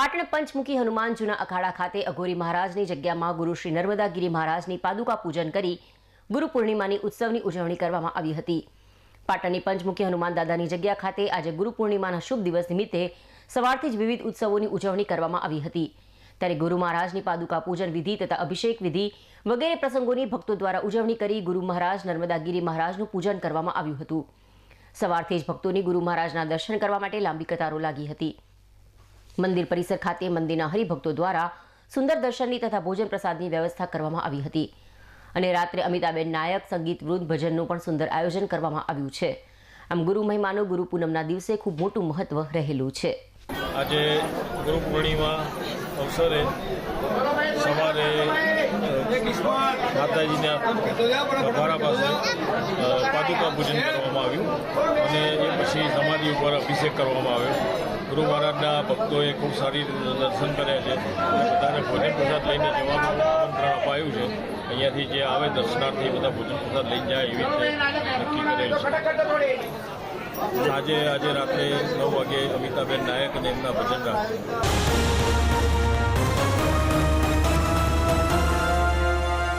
પાટણ પંચમુખી હનુમાન જૂના અખાડા ખાતે અઘોરી મહારાજની જગ્યામાં ગુરુ શ્રી નર્મદાગીરી મહારાજની પાદુકા પૂજન કરી ગુરુ પૂર્ણિમાની ઉત્સવની ઉજવણી કરવામાં આવી હતી. પાટણની પંચમુખી હનુમાન દાદાની જગ્યા ખાતે આજે ગુરુ પૂર્ણિમાના શુભ દિવસ નિમિત્તે સવારથી જ વિવિધ ઉત્સવોની ઉજવણી કરવામાં આવી હતી. ત્યારે ગુરુ મહારાજની પાદુકા પૂજન વિધિ તથા અભિષેક વિધિ વગેરે પ્રસંગોની ભક્તો દ્વારા ઉજવણી કરી ગુરુ મહારાજ નર્મદાગીરી મહારાજનું પૂજન કરવામાં આવ્યું હતું. સવારથી જ ભક્તોની ગુરુ મહારાજના દર્શન કરવા માટે લાંબી કતારો લાગી હતી. મંદિર પરિસર ખાતે મંદિરના હરિભક્તો દ્વારા સુંદર દર્શનની તથા ભોજન પ્રસાદની વ્યવસ્થા કરવામાં આવી હતી. અને રાત્રે અમિતાબેન નાયક સંગીત, વૃંદ ભજનનું પણ સુંદર આયોજન કરવામાં આવ્યું છે. આમ ગુરુ મહિમાનું ગુરુ પૂનમના દિવસે ખૂબ મોટું મહત્વ રહેલું છે. આજે ગુરુ પૂર્ણિમા અવસરે સવારે માતાજીના અખારા પાસે પાદુકા પૂજન કરવામાં આવ્યું. અને એ પછી સમાધિ ઉપર અભિષેક કરવામાં આવ્યો. ગુરુ મહારાજના ભક્તોએ ખૂબ સારી દર્શન કર્યા છે. બધાને ભોજન પ્રસાદ લઈને જવાનું આમંત્રણ અપાયું છે. અહીંયાથી જે આવે દર્શનાર્થી બધા ભોજન પ્રસાદ લઈ જાય એવી રીતે નક્કી કરેલ છે. આજે આજે રાત્રે નવ વાગે અમિતાબેન નાયક અને એમના ભજન રાખશે